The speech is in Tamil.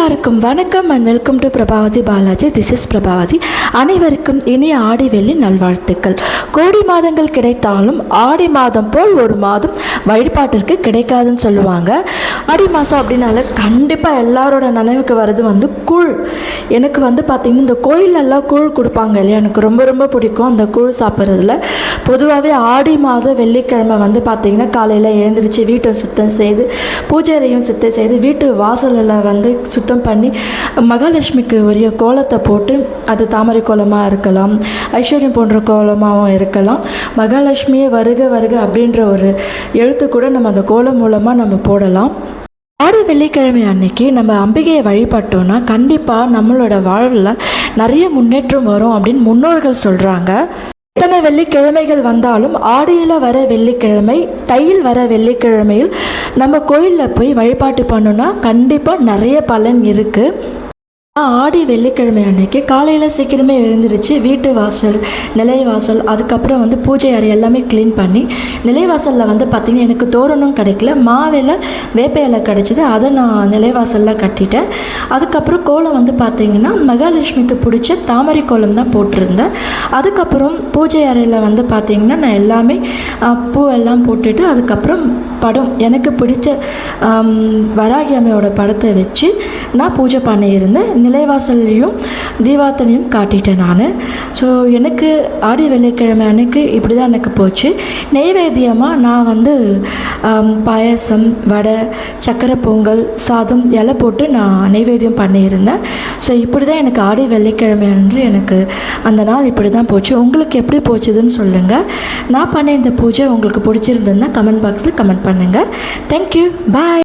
எல்லாருக்கும் வணக்கம் and welcome to Prabhavathi Balaji this is Prabhavathi அனைவருக்கும் இனிய ஆடி வெள்ளி நல்வாழ்த்துக்கள். கோடி மாதங்கள் கிடைத்தாலும் ஆடி மாதம் போல் ஒரு மாதம் வழிபாட்டிற்கு கிடைக்காதுன்னு சொல்லுவாங்க. ஆடி மாதம் அப்படின்னால கண்டிப்பாக எல்லாரோட நினைவுக்கு வர்றது வந்து கூழ். எனக்கு வந்து பார்த்திங்கன்னா இந்த கோயிலெல்லாம் கூழ் கொடுப்பாங்க இல்லையா? எனக்கு ரொம்ப ரொம்ப பிடிக்கும். அந்த கூழ் சாப்பிட்றதுல. பொதுவாகவே ஆடி மாதம் வெள்ளிக்கிழமை வந்து பார்த்திங்கன்னா காலையில் எழுந்திரிச்சு வீட்டை சுத்தம் செய்து பூஜையறையும் சுத்தம் செய்து வீட்டு வாசலில் வந்து சுத்தம் பண்ணி மகாலட்சுமிக்கு உரிய கோலத்தை போட்டு அது தாமரை கோலமாக இருக்கலாம் ஐஸ்வர்யம் போன்ற கோலமாகவும் இருக்கலாம். மகாலட்சுமியே வருக வருக அப்படின்ற ஒரு எழு எழுத்து கூட நம்ம அந்த கோலம் மூலமாக நம்ம போடலாம். ஆடி வெள்ளிக்கிழமை அன்னைக்கு நம்ம அம்பிகையை வழிபட்டோம்னா கண்டிப்பாக நம்மளோட வாழ்வில் நிறைய முன்னேற்றம் வரும் அப்படின்னு முன்னோர்கள் சொல்கிறாங்க எத்தனை வெள்ளிக்கிழமைகள் வந்தாலும் ஆடியில் வர வெள்ளிக்கிழமை தையில் வர வெள்ளிக்கிழமையில் நம்ம கோயிலில் போய் வழிபாட்டு பண்ணோன்னா கண்டிப்பாக நிறைய பலன் இருக்குது ஆடி வெள்ளிக்கிழமை அன்னைக்கு காலையில் சீக்கிரமே எழுந்திருச்சு வீட்டு வாசல் நிலை வாசல் அதுக்கப்புறம் வந்து பூஜை அறை எல்லாமே க்ளீன் பண்ணி நிலைவாசலில் வந்து பார்த்திங்கன்னா எனக்கு தோரணம் கிடைக்கல. மாவில வேப்ப இலை கிடச்சிது. அதை நான் நிலைவாசலில் கட்டிட்டேன். அதுக்கப்புறம் கோலம் வந்து பார்த்திங்கன்னா மகாலட்சுமிக்கு பிடிச்ச தாமரை கோலம் தான் போட்டிருந்தேன். அதுக்கப்புறம் பூஜை அறையில் வந்து பார்த்திங்கன்னா நான் எல்லாமே பூ எல்லாம் போட்டுட்டு அதுக்கப்புறம் படம் எனக்கு பிடிச்ச வராகி அம்மையோட படத்தை வச்சு நான் பூஜை பண்ணியிருந்தேன் நிலைவாசல்லையும் தீபாத்தனையும் காட்டிட்டேன் நான். ஸோ எனக்கு ஆடி வெள்ளிக்கிழமை அன்னைக்கு இப்படி தான் எனக்கு போச்சு. நெய்வேத்தியமாக நான் வந்து பாயசம் வடை சக்கரை பொங்கல் சாதம் இலை போட்டு நான் நெய்வேத்தியம் பண்ணியிருந்தேன் ஸோ இப்படி தான் எனக்கு ஆடி வெள்ளிக்கிழமை அன்று எனக்கு அந்த நாள் இப்படி தான் போச்சு. உங்களுக்கு எப்படி போச்சுதுன்னு சொல்லுங்கள் நான் பண்ண இந்த பூஜை உங்களுக்கு பிடிச்சிருந்ததுன்னா கமெண்ட் பாக்ஸில் கமெண்ட் பண்ணுங்கள் தேங்க்யூ பாய்